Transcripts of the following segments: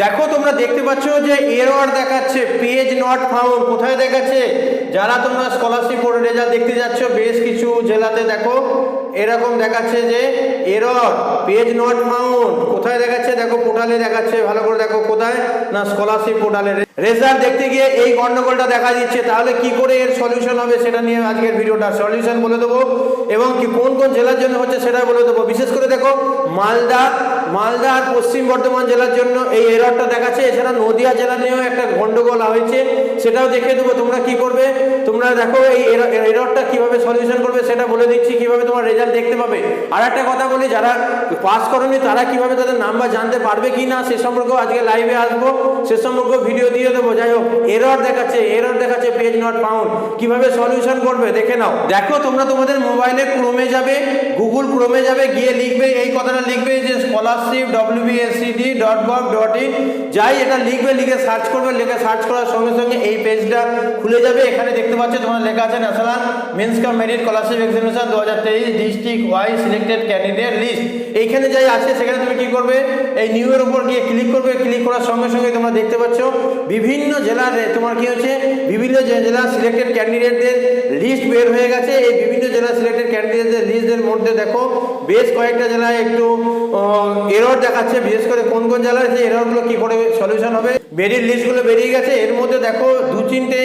দেখো তোমরা দেখতে পাচ্ছ যে এরর দেখাচ্ছে পেজ নট ফাউন্ড কোথায় দেখাচ্ছে? যারা তোমরা স্কলারশিপ রেজাল্ট দেখতে যাচ্ছ, বেশ কিছু জেলাতে দেখো, এরকম দেখাচ্ছে যে এরর পেজ নট ফাউন্ড কোথায় দেখাচ্ছে? দেখো পোর্টালে দেখাচ্ছে। ভালো করে দেখো কোথায়? না স্কলারশিপ পোর্টালে রেজাল্ট দেখতে গিয়ে এই গন্ডগোলটা দেখা দিচ্ছে। তাহলে কি করে এর সলিউশন হবে সেটা নিয়ে আজকের ভিডিওটা? সলিউশন বলে দেবো। এবং কি কোন কোন জেলার জন্য হচ্ছে সেটা বলে দেবো। বিশেষ করে দেখো, মালদা মালদা আর পশ্চিম বর্ধমান জেলার জন্য এই এররটা দেখাচ্ছে। এছাড়া নদিয়া জেলা নিয়েও একটা গন্ডগোল হয়েছে। সেটাও দেখে দেবো তোমরা কি করবে। তোমরা দেখো এই এররটা কীভাবে সলিউশন করবে সেটা বলে দিচ্ছি, কীভাবে তোমার রেজাল্ট দেখতে পাবে। আর একটা কথা বলি, যারা পাস করনি তারা কীভাবে তাদের নাম্বার জানতে পারবে কি না, সে সম্পর্কেও আজকে লাইভে আসব। সে সম্পর্কে ভিডিও দিয়ে দেবো। যাই হোক এরর দেখাচ্ছে এরর দেখাচ্ছে পেজ নট ফাউন্ড কীভাবে সলিউশন করবে, দেখে নাও। দেখো, তোমরা তোমাদের মোবাইলে ক্রোমে যাবে গুগল ক্রোমে যাবে, গিয়ে লিখবে, এই কথাটা লিখবে যে scholarship WBSCD dot gov dot in যাই এটা লিখবে, লিখে সার্চ করবে, লিখে সার্চ করার সঙ্গে সঙ্গে এই পেজটা খুলে যাবে। এখানে দেখতে পাচ্ছ তোমার লেখা আছে national means cum merit scholarship examination দু হাজার তেইশ district wise selected candidate list এইখানে যাই আছে সেখানে তুমি কী করবে? এই নিউ এর উপর গিয়ে ক্লিক করবে। ক্লিক করার সঙ্গে সঙ্গে তোমরা দেখতে পাচ্ছ বিভিন্ন জেলার তোমার কী হচ্ছে? বিভিন্ন জেলার সিলেক্টেড ক্যান্ডিডেটদের লিস্ট বের হয়ে গেছে। এই বিভিন্ন জেলার সিলেক্টেড ক্যান্ডিডেটদের লিস্টের মধ্যে দেখো, বেশ কয়েকটা জেলায় একটু এরর দেখাচ্ছে বিশেষ করে কোন কোন জেলায় যে সেই এররগুলো কি করে সলিউশন হবে? বেরিয়ে লিস্টগুলো বেরিয়ে গেছে। এর মধ্যে দেখো দু তিনটে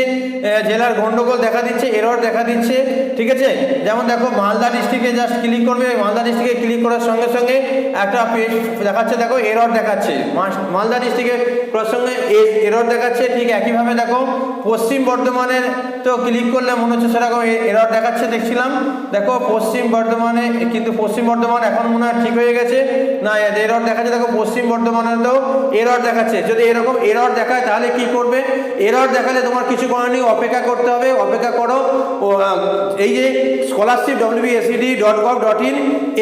জেলার গন্ডগোল দেখা দিচ্ছে এরর দেখা দিচ্ছে, ঠিক আছে? যেমন দেখো মালদা ডিস্ট্রিক্টে জাস্ট ক্লিক করবে, মালদা ডিস্ট্রিক্টে ক্লিক করার সঙ্গে সঙ্গে একটা পেজ দেখাচ্ছে, দেখো এরর দেখাচ্ছে। মালদা ডিস্ট্রিক্টে করার সঙ্গে এরর দেখাচ্ছে, ঠিক একইভাবে দেখো, পশ্চিম বর্ধমানের তো ক্লিক করলে মনে হচ্ছে সেরকম এরর দেখাচ্ছে, দেখছিলাম। দেখো, পশ্চিম বর্ধমানে, কিন্তু পশ্চিম বর্ধমান এখন মনে হয় ঠিক হয়ে গেছে। না এরর দেখাচ্ছে, দেখো, পশ্চিম বর্ধমানে তো এরর দেখাচ্ছে। যদি এরকম এরর দেখায়, তাহলে কি করবে? এরর দেখালে তোমার কিছু করার নেই, অপেক্ষা করতে হবে, অপেক্ষা করো। এই যে scholarship WBSCD dot gov dot in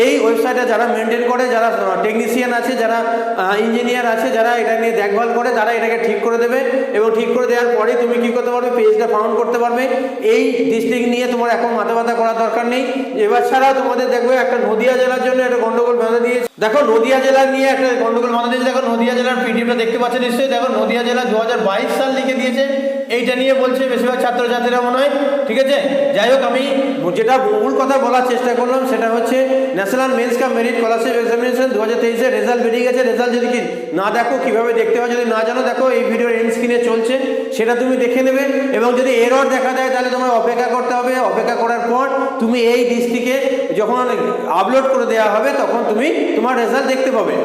এই ওয়েবসাইটে যারা মেনটেন করে, যারা টেকনিশিয়ান আছে, যারা ইঞ্জিনিয়ার আছে, যারা এটা নিয়ে দেখভাল করে, তারা এটাকে ঠিক করে দেবে এবং ঠিক করে দেওয়ার পরে তুমি কি করতে পারবে? পেজটা ফাউন্ড করতে পারবে। এই ডিস্ট্রিক্ট নিয়ে তোমার এখন মাথা ব্যথা করার দরকার নেই। এবার ছাড়া তোমাদের দেখবে একটা নদিয়া জেলার জন্য একটা গন্ডগোল বাঁধা দিয়েছে। দেখো নদিয়া জেলা নিয়ে একটা গন্ডগোল বাঁধা দিয়েছে। দেখো নদিয়া জেলার পিডিএফটা দেখতে পাচ্ছ নিশ্চয়ই? দেখো নদিয়া জেলা দু হাজার বাইশ সাল লিখে দিয়েছে। এইটা নিয়ে বলছে বেশিরভাগ ছাত্রছাত্রীরা মনে হয়। ঠিক আছে? যাই হোক, আমি যেটা মূল কথা বলার চেষ্টা করলাম, সেটা হচ্ছে national means cum merit scholarship examination দু হাজার তেইশের রেজাল্ট বেরিয়ে গেছে। রেজাল্ট যদি কি না দেখো, কীভাবে দেখতে হয় যদি না জানো, দেখো এই ভিডিওর এন্ড স্ক্রিনে চলছে। সেটা তুমি দেখে নেবে এবং যদি এরর দেখা দেয় তাহলে তোমার অপেক্ষা করতে হবে। অপেক্ষা করার পর তুমি এই ডিস্ট্রিক্টে যখন আপলোড করে দেওয়া হবে, তখন তুমি তোমার রেজাল্ট দেখতে পাবে।